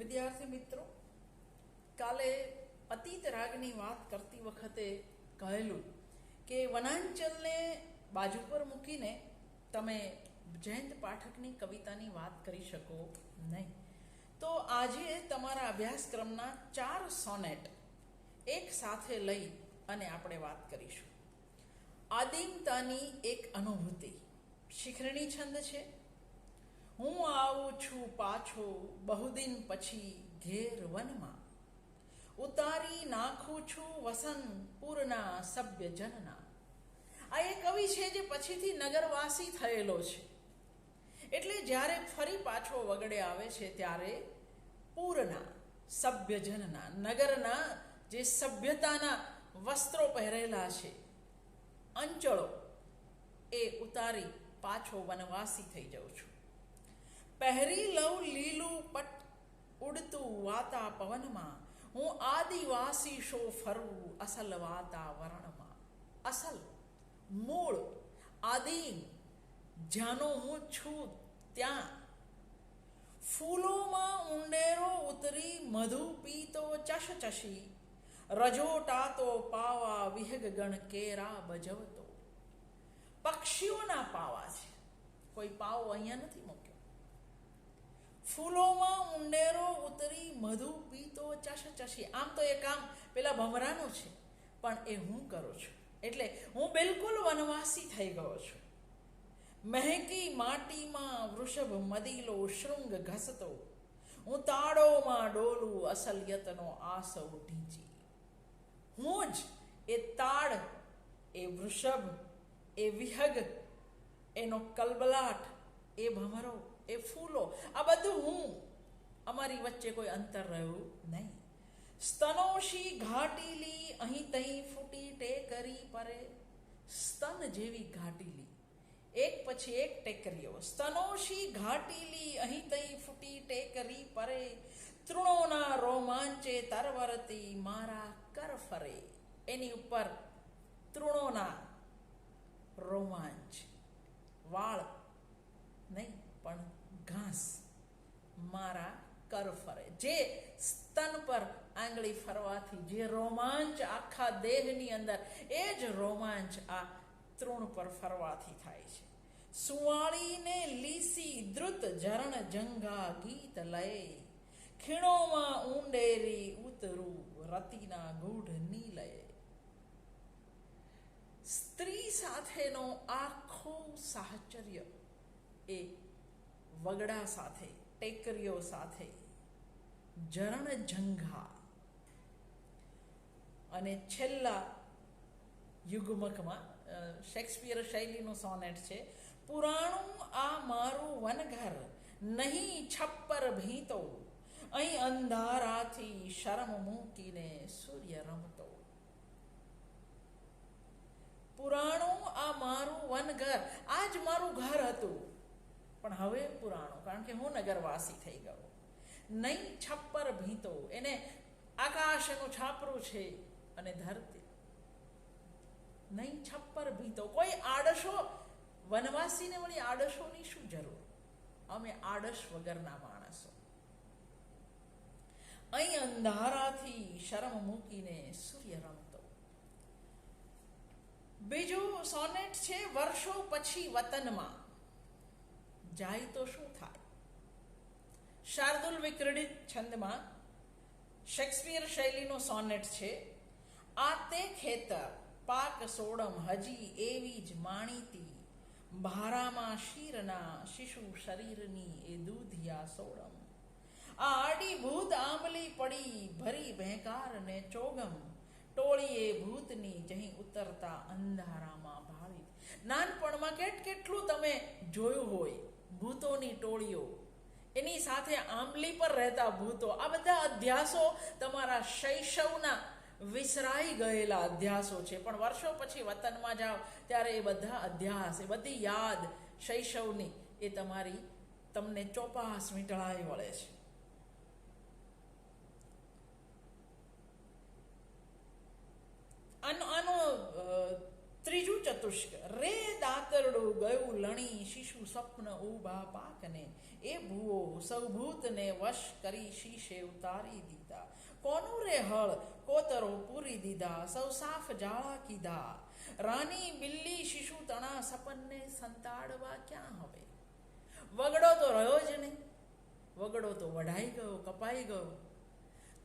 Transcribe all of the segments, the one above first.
વિદ્યાર્થી મિત્રો, કાલે અતીત રાગની વાત કરતી વખતે કહેલું કે વનાંચલને બાજુ પર મૂકીને તમે જયંત પાઠકની કવિતાની વાત કરી શકો નહીં. તો આજે તમારા અભ્યાસક્રમના ચાર સોનેટ એક સાથે લઈ અને આપણે વાત કરીશું. આદિમતાની એક અનુભૂતિ. શિખરણી છંદ છે. હું આવું છું પાછો બહુદિન પછી ઘેર વનમાં. ઉતારી નાખું છું વસન પૂરના સભ્ય આ એ કવિ છે જે પછીથી નગરવાસી થયેલો છે. એટલે જ્યારે ફરી પાછો વગડે આવે છે ત્યારે પૂરના સભ્યજનના, નગરના જે સભ્યતાના વસ્ત્રો પહેરેલા છે, અંચળો, એ ઉતારી પાછો વનવાસી થઈ જાઉં છું. પહેરી લઉં લીલું પટ ઉડતું વાતા પવનમાં હું આદિવાસી શો ફરું અસલ વાતાવરણમાં. અસલ, મૂળ, આદિમ જ્યાંનો હું છું ત્યાં. ફૂલોમાં ઊંડેરો ઉતરી મધુ પીતો ચશ ચશી રજોટાતો પાવા વિહગ ગણ કેરા બજવતો. પક્ષીઓના પાવા છે. કોઈ પાવો અહીંયા નથી મૂક્યો. ફૂલોમાં ઉંડેરો ઉતરી મધુ પીતો ચશ ચશી. આમ તો એ કામ પેલા ભમરાનું છે, પણ એ હું કરું છું. એટલે હું બિલકુલ વનવાસી થઈ ગયો છું. મહેકી માટીમાં વૃષભ મદીલો શૃંગ ઘસતો. હું તાળોમાં ડોલું અસલિયતનો આસવ ઢીંચી. હું જ એ તાળ એ વૃષભ, એ વિહગ, એનો કલબલાટ, એ ભમરો એ ફૂલો. આ બધું હું અમારી વચ્ચે કોઈ અંતર રહ્યું નહીં. સ્તનોશી ઘાટીલી, અહીં તહીં ફૂટી ટેકરી પરે. સ્તન જેવી ઘાટીલી. એક પછી એક ટેકરીઓ. સ્તનોશી ઘાટીલી, અહીં તહીં ફૂટી ટેકરી પરે. તૃણોના રોમાંચે તરવરતી મારા કર ફરે. એની ઉપર તૃણોના રોમાંચ. વાળ નહીં, પણ ઘાસ મારા કર ફરે. જે સ્તન પર આંગળી ફરવાથી, જે રોમાંચ આખા દેહની અંદર, એ જ રોમાંચ આ તૃણ પર ફરવાથી થાય છે. સુવાળીને લીસી દ્રુત ઝરણ જંગા ગીત લય. ખીણોમાં ઊંડેરી ઉતરું રતિના ગૂઢ નીલય. સ્ત્રી સાથેનો આખો સાહચર્ય એ વગડા સાથે, ટેકરીઓ સાથે. જરણ જંઘા. અને છેલ્લા યુગમકમાં શેક્સપિયર શૈલીનું સોનેટ છે, પુરાણું આ મારું વનઘર, નહીં છપ્પર ભીતો. અહીં અંધારાથી શરમ મૂકીને સૂર્ય રમતો. પુરાણું આ મારું વનઘર, આ જ મારું ઘર હતું. પણ હવે પુરાણો, કારણ કે હું નગરવાસી થઈ ગયો. નહીં છપ્પર ભીતો, એને આકાશ એનું છાપરું છે અને ધરતી. નહીં છપ્પર ભીતો. કોઈ આડશો, વનવાસીને વળી આડશોની શું જરૂર? અમે આડશ વગરના માણસો. અહીં અંધારાથી શરમ મૂકીને સૂર્ય રમતો. બીજું સોનેટ છે, વર્ષો પછી વતનમાં. જાય તો શું થાય? શાર્દુલ વિક્રડિત છંદમાં શેક્સપિયર શૈલીનો સોનેટ છે. આ તે ખેતર પાક સોડમ હજી એવી જ માણીતી. ભારામાં શીરના શિશુ શરીરની એ દૂધિયા સોડમ. આ આડી ભૂત આંબલી પડી ભરી ભેંકાર ને ચોગમ. ટોળીએ ભૂતની જહીં ઉતરતા અંધારામાં ભાવિત. નાનપણમાં કેટ કેટલું તમે જોયું હોય? ભૂતોની ટોળીઓ. એની સાથે આંબલી પર રહેતા ભૂતો. આ બધા અધ્યાસો તમારા શૈશવના વિસરાઈ ગયેલા અધ્યાસો છે. પણ વર્ષો પછી વતનમાં જાઓ, ત્યારે એ બધા અધ્યાસ, એ બધી યાદ શૈશવની એ તમારી તમને ચોપાસ મીટળાઈ વળે છે. ચતુષ્ક. રે દાતરડું ગયું લણી, શિશુ સ્વપ્ન ઊભા પાકને. એ ભૂવો સૌભૂતને વશ કરી શીશે ઉતારી દીધા. કોનું રે હળ? કોતરો પૂરી દીધા. સૌ સાફ જાળા કીધા. રાની બિલ્લી શિશુ તણા સપનને સંતાડવા ક્યાં હવે? વગડો તો રહ્યો જ નહીં. વગડો તો વઢાઈ ગયો, કપાઈ ગયો.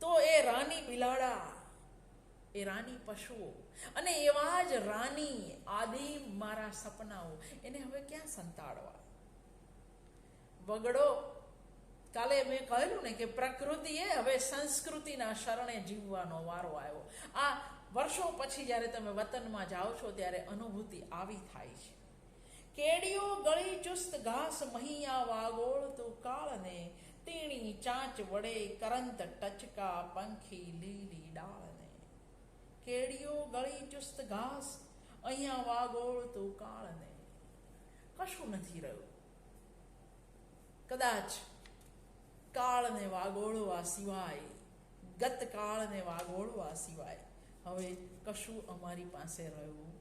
તો એ રાની બિલાડા એ રાની પશુઓ. અને એવા જ રાની આદિમ મારા સપનાઓ. એને હવે ક્યાં સંતાડવા? વગડો. કાલે મેં કહેલું ને કે પ્રકૃતિએ હવે સંસ્કૃતિના શરણે જીવવાનો વારો આવ્યો. આ વર્ષો પછી જ્યારે તમે વતનમાં જાઓ છો ત્યારે અનુભૂતિ આવી થાય છે. કેડીઓ ગળી ચુસ્ત ઘાસ મહિયા વાગોળ તો કાળને. તીણી ચાંચ વડે કરંત ટચકા પંખી લીલી ડાળને. કેડીઓ ગળી ચુસ્ત ઘાસ, અહીંયા વાગોળ તો કાળને કશું નથી રહ્યું. કદાચ કાળને વાગોળવા સિવાય, ગત કાળને વાગોળવા સિવાય હવે કશું અમારી પાસે રહ્યું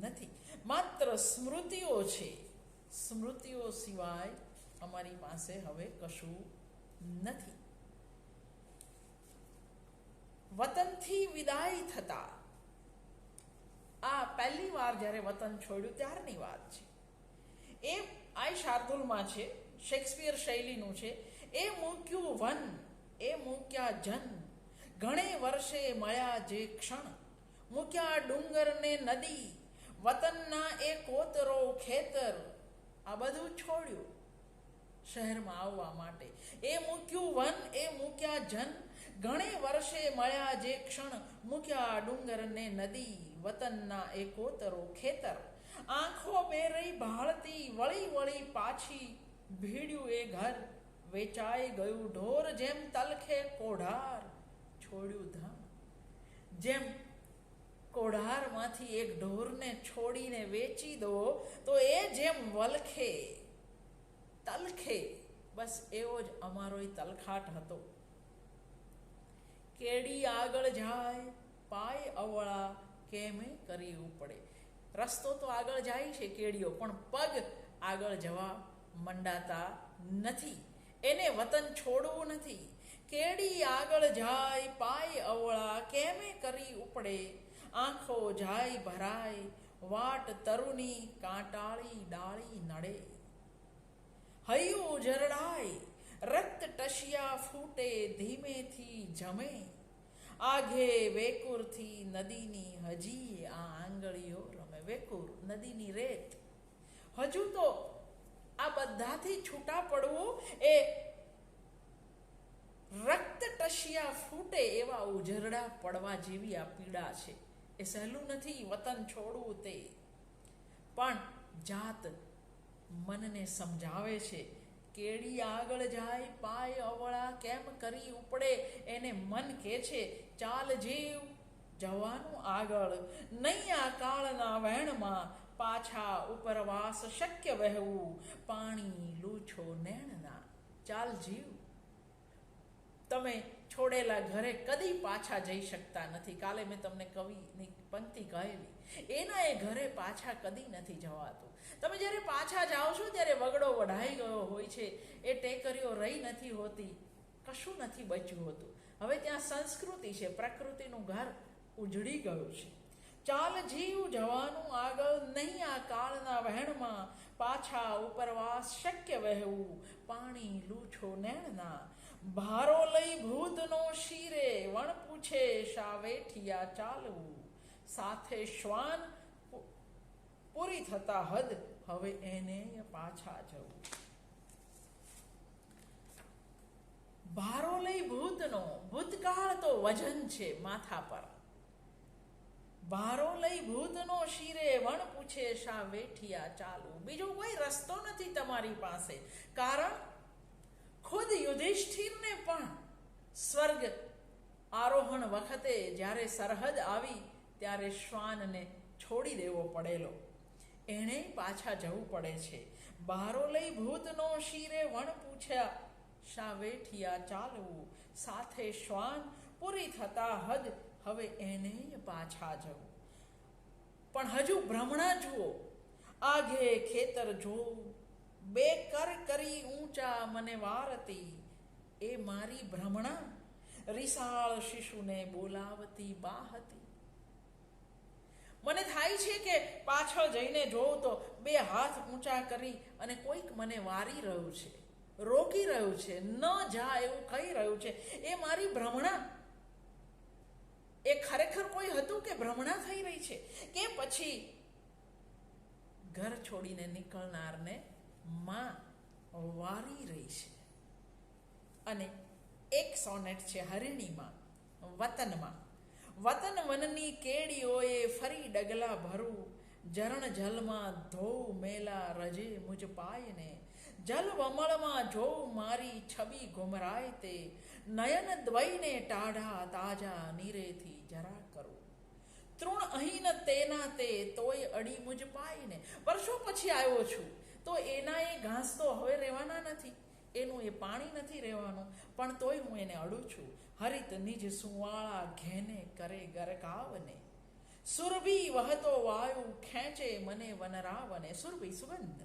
નથી. માત્ર સ્મૃતિઓ છે. સ્મૃતિઓ સિવાય અમારી પાસે હવે કશું નથી. વતનથી વિદાય થતા. આ પહેલી વાર જ્યારે વતન છોડ્યું, ત્યારની વાત છે. એ આ શાર્દુલમાં છે, શેક્સપિયર શૈલીનું છે. એ મૂક્યું વન, એ મૂક્યા જન. ઘણે વર્ષે મળ્યા જે ક્ષણ. મૂક્યા ડુંગરને નદી, વતનના એ કોતરો ખેતર. આ બધું છોડ્યું. શહેરમાં આવવા માટે. એ મૂક્યું વન, એ મૂક્યા જન. ઘણે વર્ષે મળ્યા જે ક્ષણ મૂક્યા ડુંગરને નદી વતનના એકોતરો કોતરો ખેતર. આંખો બેરઈ ભાળતી વળી વળી પાછી ભીડ્યું એ ઘર. વેચાઈ ગયું ઢોર જેમ તલખે કોઢાર, છોડ્યું ધામ. જેમ કોઢારમાંથી એક ઢોરને છોડીને વેચી દો, તો એ જેમ વલખે, તલખે. બસ એવો જ અમારો તલખાટ હતો. કેડી આગળ જાય, પાય અવળા કેમે કરી ઉપડે રસ્તો તો આગળ જાય છે કેડીઓ, પણ પગ આગળ જવા મંડાતા નથી. એને વતન છોડવું નથી. કેડી આગળ જાય, પાય અવળા કેમે કરી ઉપડે. આંખો જાય ભરાય, વાટ તરુની કાંટાળી ડાળી નડે. હૈયું જરડાય રક્ત ટશિયા ફૂટે ધીમેથી જમે આઘે વેકુરથી નદીની હજી આ આંગળીઓ રમે વેકુર નદીની રેત હજુ તો આ બધાથી છૂટા પડવું એ રક્ત ટશિયા ફૂટે એવા ઉજરડા પડવા જેવી આ પીડા છે એ સહેલું નથી વતન છોડવું તે પણ જાત મનને સમજાવે છે કેડી આગળ જાય, પાય અવળા કેમ કરી ઉપડે, એને મન કે છે, ચાલ જીવ જવાનું આગળ. નહીં આ કાળના વહેણમાં પાછા ઉપરવાસ શક્ય વહેવું. પાણી લૂછો નેણના. ચાલ જીવ. તમે છોડેલા ઘરે કદી પાછા જઈ શકતા નથી. કાલે મેં તમને કવિની પંક્તિ કહેલી. એના એ ઘરે પાછા કદી નથી જવાતું. તમે જ્યારે પાછા જાઓ છો, ત્યારે વગડો વઢાઈ ગયો હોય છે. એ ટેકરીઓ રહી નથી હોતી. કશું નથી બચ્યું હોતું. હવે ત્યાં સંસ્કૃતિ છે, પ્રકૃતિનું ઘર ઉજળી ગયું છે. ચાલ જીવ જવાનું આગળ નહીં આ કાળના વહેણમાં. પાછા ઉપરવાસ શક્ય વહેવું. પાણી લૂછો નેણના. ભારો લઈ ભૂતનો શીરે વણ પૂછે શા વેઠિયા ચાલવું? સાથે શ્વાન પૂરી થતા હદ, હવે એને પાછા જવું. ભારો લઈ ભૂતનો ભૂતકાળ તો વજન છે માથા પર. ભારો લઈ ભૂતનો શિરે વણ પૂછે શા વેઠિયા ચાલુ બીજો કોઈ રસ્તો નથી તમારી પાસે, કારણ ખુદ યુધિષ્ઠિરને પણ સ્વર્ગ આરોહણ વખતે જ્યારે સરહદ આવી, ત્યારે શ્વાનને છોડી દેવો પડેલો. એણે પાછા જવું પડે છે. બારો લઈ ભૂતનો શિરે વણ પૂછ્યા, શા વેઠિયા ચાલવું? સાથે શ્વાન પૂરી થતા હદ, હવે એને પાછા જવું. પણ હજુ ભ્રમણા જુઓ. આઘે ખેતર જોઉં બે કર કરી ઊંચા મને વારતી. એ મારી ભ્રમણા રિસાળ શિશુને બોલાવતી બા હતી મને થાય છે કે પાછળ જઈને જોઉં તો બે હાથ ઊંચા કરી અને કોઈક મને વારી રહ્યું છે, રોકી રહ્યું છે, ન જા એવું કહી રહ્યું છે. એ મારી ભ્રમણા. એ ખરેખર કોઈ હતું કે ભ્રમણા થઈ રહી છે? કે પછી ઘર છોડીને નીકળનારને માં વારી રહી છે. અને એક સોનેટ છે હરિણીમાં, વતનમાં. વતન વનની કેડીઓએ ફરી ડગલા ભરું જરણ જલમાં ધોઉ મેલા રજે મુજ પાયને. જલ વમળમાં જોઉં મારી છબી ગુમરાય તે, નયન દ્વયને ટાઢા તાજા નીરેથી જરા કરું. તૃણ અહીં ન તેના તે તોય અડી મુજ પાઈને વર્ષો પછી આવ્યો છું. તો એના એ ઘાસ તો હવે રહેવાના નથી. એનું એ પાણી નથી રહેવાનું. પણ તોય હું એને અડું છું. હરિત નિજ સુવાળા ઘેને કરે ગરકાવને. સુરભી વહતો વાયુ ખેંચે મને વનરાવને. સુરભી, સુગંધ.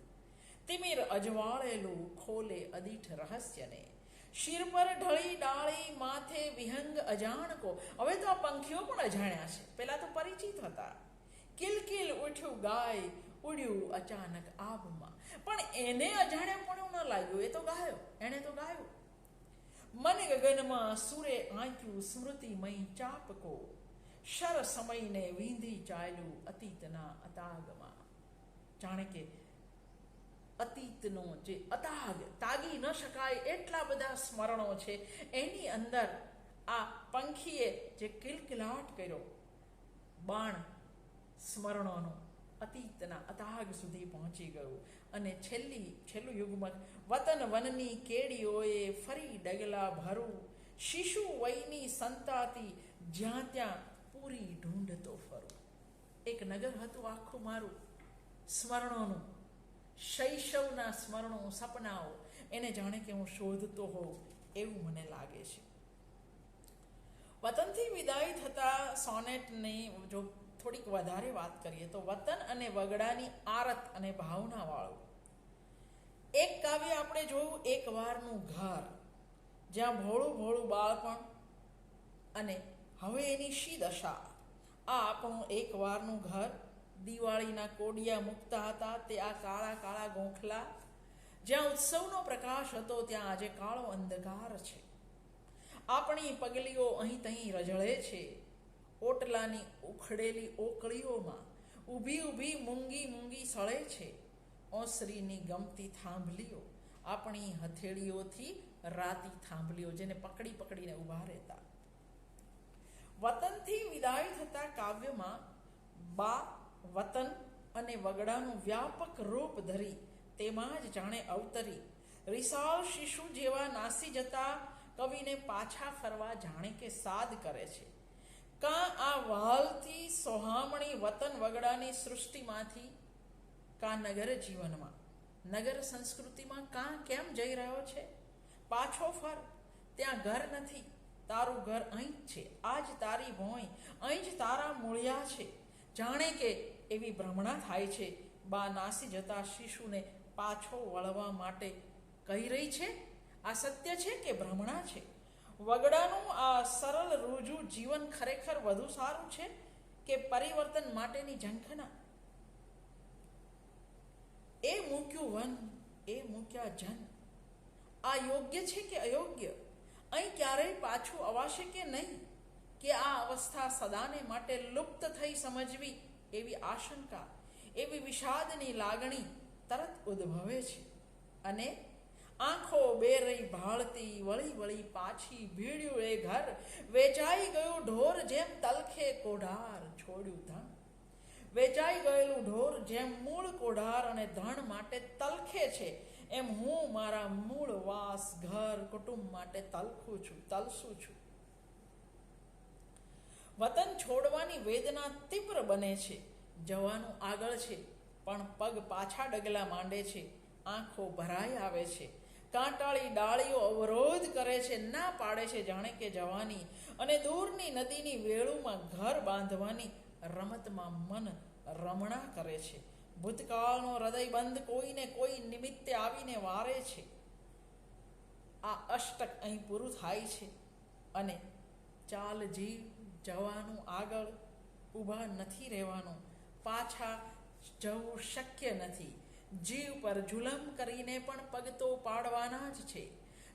તિમિર અજવાળેલું ખોલે અદીઠ રહસ્યને. શિર પર ઢળી ડાળી માથે વિહંગ અજાણકો હવે તો આ પંખીઓ પણ અજાણ્યા છે. પેલા તો પરિચિત હતા. કિલકિલ ઉઠ્યું ગાય ઉડ્યું અચાનક આબમાં પણ એને અજાણ્યાપણું પણ ન લાગ્યું. એ તો ગાયો. એણે તો ગાયું. મન ગગનમાં સુરે આંક્યું, સ્મૃતિમય ચાપકો શર સમયને વીંધી ચાલ્યું અતીતના અતાગમાં. જાણે કે અતીતનો જે અતાગ તાગી ન શકાય એટલા બધા સ્મરણો છે. એની અંદર આ પંખીએ જે કિલકિલાટ કર્યો, બાણ સ્મરણોનો અતીતના અતાગ સુધી પહોંચી ગયું અને છેલ્લી છેલ્લું યુગમાં વતન વનની કેડીઓએ ફરી ડગલા ભરું શિશુ વયની સંતાતી જ્યાં ત્યાં પૂરી ઢૂંઢતો ફરું એક નગર હતું આખું મારું સ્મરણોનું શૈશવના સ્મરણો સપનાઓ એને જાણે કે હું શોધતો હોઉં એવું મને લાગે છે વતનથી વિદાય થતા સોનેટની જો થોડીક વધારે વાત કરીએ તો વતન અને વગડાની આરત અને ભાવનાવાળું. એક કાવ્ય આપણે જોયું, એક વારનું ઘર, જ્યાં ભોળું ભોળું બાળપણ અને હવે એની શી દશા? આ આપણું એક વારનું ઘર, દિવાળીના કોડિયા મૂકતા હતા, તે આ કાળા કાળા ગોખલા, જ્યાં ઉત્સવનો પ્રકાશ હતો, ત્યાં આજે કાળો અંધકાર છે. આપણી પગલીઓ અહીં તહીં રજળે છે. ઓટલાની ઉખડેલી ઓકળીઓમાં ઊભી ઊભી મૂંગી મૂંગી સળે છે. ઓસરીની ગમતી થાંભલીઓ આપણી હથેળીઓથી રાતી થાંભલીઓ જેને પકડી પકડીને ઊભા રહેતા. વતનથી વિદાય થતા કાવ્યમાં બા, વતન અને વગડાનું વ્યાપક રૂપ ધરી તેમાં જ જાણે અવતરી રિસાળ શિશુ જેવા નાસી જતા કવિને પાછા ફરવા જાણે કે સાદ કરે છે. કાં આ વહાલથી સોહામણી વતન વગડાની સૃષ્ટિમાંથી? કાં નગર જીવનમાં? નગર સંસ્કૃતિમાં કાં કેમ જઈ રહ્યો છે? પાછો ફર. ત્યાં ઘર નથી. તારું ઘર અહીં જ છે. આજ તારી ભોંય. અહીં જ તારા મૂળિયા છે. જાણે કે એવી ભ્રમણા થાય છે. બા નાસી જતા શિશુને પાછો વળવા માટે કહી રહી છે? આ સત્ય છે કે ભ્રમણા છે? વગડાનું આ સરળ રૂજુ જીવન ખરેખર વધુ સારું છે કે પરિવર્તન માટેની ઝંખના? એ મૂક્યું વન, એ મૂક્યા જન. આ યોગ્ય છે કે અયોગ્ય? અહીં ક્યારેય પાછું અવાશે કે નહીં કે આ અવસ્થા સદાને માટે લુપ્ત થઈ સમજવી એવી આશંકા, એવી વિષાદની લાગણી તરત ઉદ્ભવે છે અને આંખો બે રહી ભાળતી, વળી વળી પાછી ભીડ્યું એ ઘર. વેચાઈ ગયું ઢોર જેમ તલખે કોઢાર, છોડ્યું ધન વેચાઈ ગયેલું ઢોર જેમ મૂળ કોઢાર અને ધન માટે તલખે છે. એમ હું મારા મૂળ વાસ ઘર કુટુંબ માટે તલખું છું, તલસું છું. વતન છોડવાની વેદના તીવ્ર બને છે. જવાનું આગળ છે, પણ પગ પાછા ડગલા માંડે છે. આંખો ભરાઈ આવે છે. કાંટાળી ડાળીઓ અવરોધ કરે છે, ના પાડે છે જાણે કે જવાની. અને દૂરની નદીની વેળુમાં ઘર બાંધવાની રમતમાં મન રમણા કરે છે. ભૂતકાળનો હૃદય બંધ કોઈને કોઈ નિમિત્તે આવીને વારે છે. આ અષ્ટક અહીં પૂરું થાય છે અને ચાલ જીવ જવાનું આગળ ઊભા નથી રહેવાનું. પાછા જવું શક્ય નથી. જીવ પર જુલમ કરીને પણ પગ તો પાડવાના જ છે.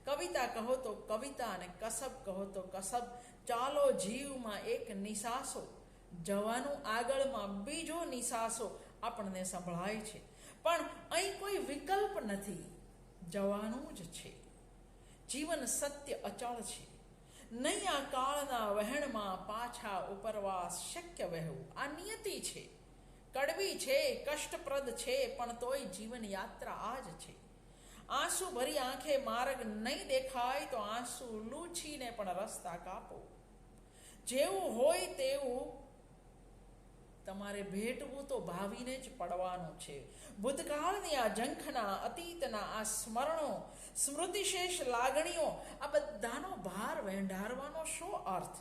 કવિતા કહો તો કવિતા અને કસબ કહો તો કસબ. ચાલો જીવમાં એક નિશાસો જવાનું આગળમાં બીજો નિશાસો આપણને સંભળાય છે. પણ અહીં કોઈ વિકલ્પ નથી. જવાનું જ છે. જીવન સત્ય અચળ છે. નહીં આ કાળના વહેણમાં પાછા ઉપરવાસ શક્ય વહેવું. આ નિયતિ છે. કડવી છે, કષ્ટપ્રદ છે, પણ તોય જીવન યાત્રા આ જ છે. આંસુ ભરી આંખે માર્ગ નહીં દેખાય તો આંસુ લૂછીને પણ રસ્તા કાપો. જેવું હોય તેવું તમારે ભેટવું તો ભાવીને જ પડવાનું છે. ભૂતકાળની આ ઝંખના, અતીતના આ સ્મરણો, સ્મૃતિશેષ લાગણીઓ, આ બધાનો ભાર વેંઢારવાનો શો અર્થ?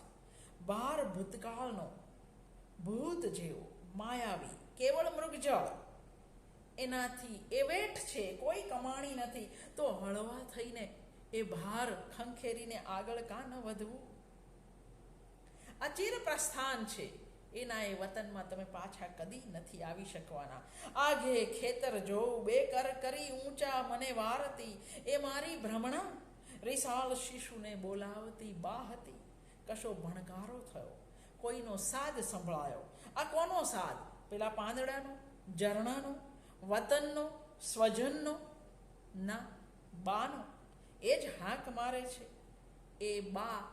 ભાર ભૂતકાળનો ભૂત જેવો. માયાવી, કેવળ મૃગજળ. એનાથી એ વેઠ છે, કોઈ કમાણી નથી. તો હળવા થઈને એ ભાર ખંખેરીને આગળ કા ન વધવું? આ ચિર પ્રસ્થાન છે. એના એ વતનમાં તમે પાછા કદી નથી આવી શકવાના. આઘે ખેતર જોઉં બે કર કરી ઊંચા મને વારતી. એ મારી ભ્રમણા? રિસાળ શિશુને બોલાવતી બા હતી કશો ભણકારો થયો? કોઈનો સાદ સંભળાયો? આ કોનો સાદ પેલા પાંદડાનો, ઝરણાનો, વતનનો, સ્વજનનો? ના, બાનો. એ જ હાંક મારે છે. એ બા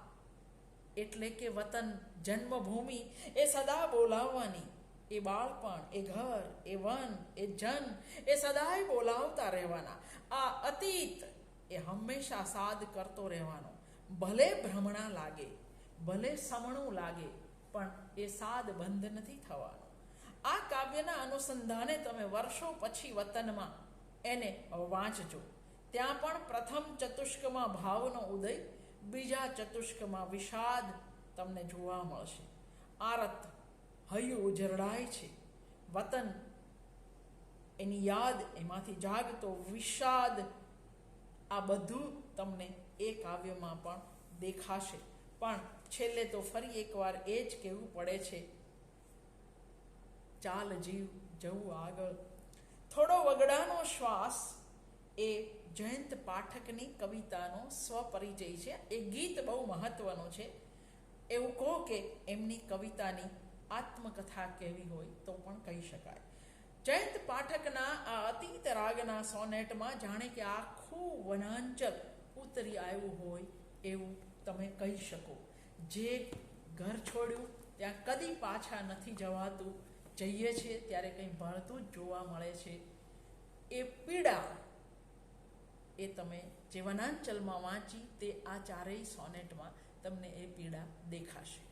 એટલે કે વતન, જન્મભૂમિ, એ સદા બોલાવવાની. એ બાળપણ, એ ઘર, એ વન, એ જન, એ સદાય બોલાવતા રહેવાના. આ અતીત એ હંમેશા સાદ કરતો રહેવાનો. ભલે ભ્રમણા લાગે, ભલે સમણું લાગે પણ એ સાદ બંધ નથી થવાનો. આ કાવ્યના અનુસંધાને તમે વર્ષો પછી વતનમાં એને વાંચજો. ત્યાં પણ પ્રથમ ચતુષ્કમાં ભાવનો ઉદય, બીજા ચતુષ્કમાં વિષાદ તમને જોવા મળશે. આરત હૈયું ઉજરડાય છે. વતન એની યાદ એમાંથી જાગતો વિષાદ, આ બધું તમને એ કાવ્યમાં પણ દેખાશે. પણ છેલ્લે તો ફરી એકવાર એ જ કહેવું પડે છે, ચાલ જીવ જવું આગળ. થોડો વગડાનો શ્વાસ એ જયંત પાઠકની કવિતાનો સ્વપરિચય છે. એ ગીત બહુ મહત્વનું છે. એવું કહો કે એમની કવિતાની આત્મકથા કેવી હોય તો પણ કહી શકાય. જયંત પાઠકના આ અતીત રાગના સોનેટમાં જાણે કે આખું વનાંચલ ઉતરી આવ્યું હોય એવું તમે કહી શકો. જે ઘર છોડ્યું, ત્યાં કદી પાછા નથી જવાતું. જઈએ છીએ ત્યારે કંઈ ભણતું જ જોવા મળે છે. એ પીડા એ તમે જે વનાંચલમાં વાંચી તે આ ચારેય સોનેટમાં તમને એ પીડા દેખાશે.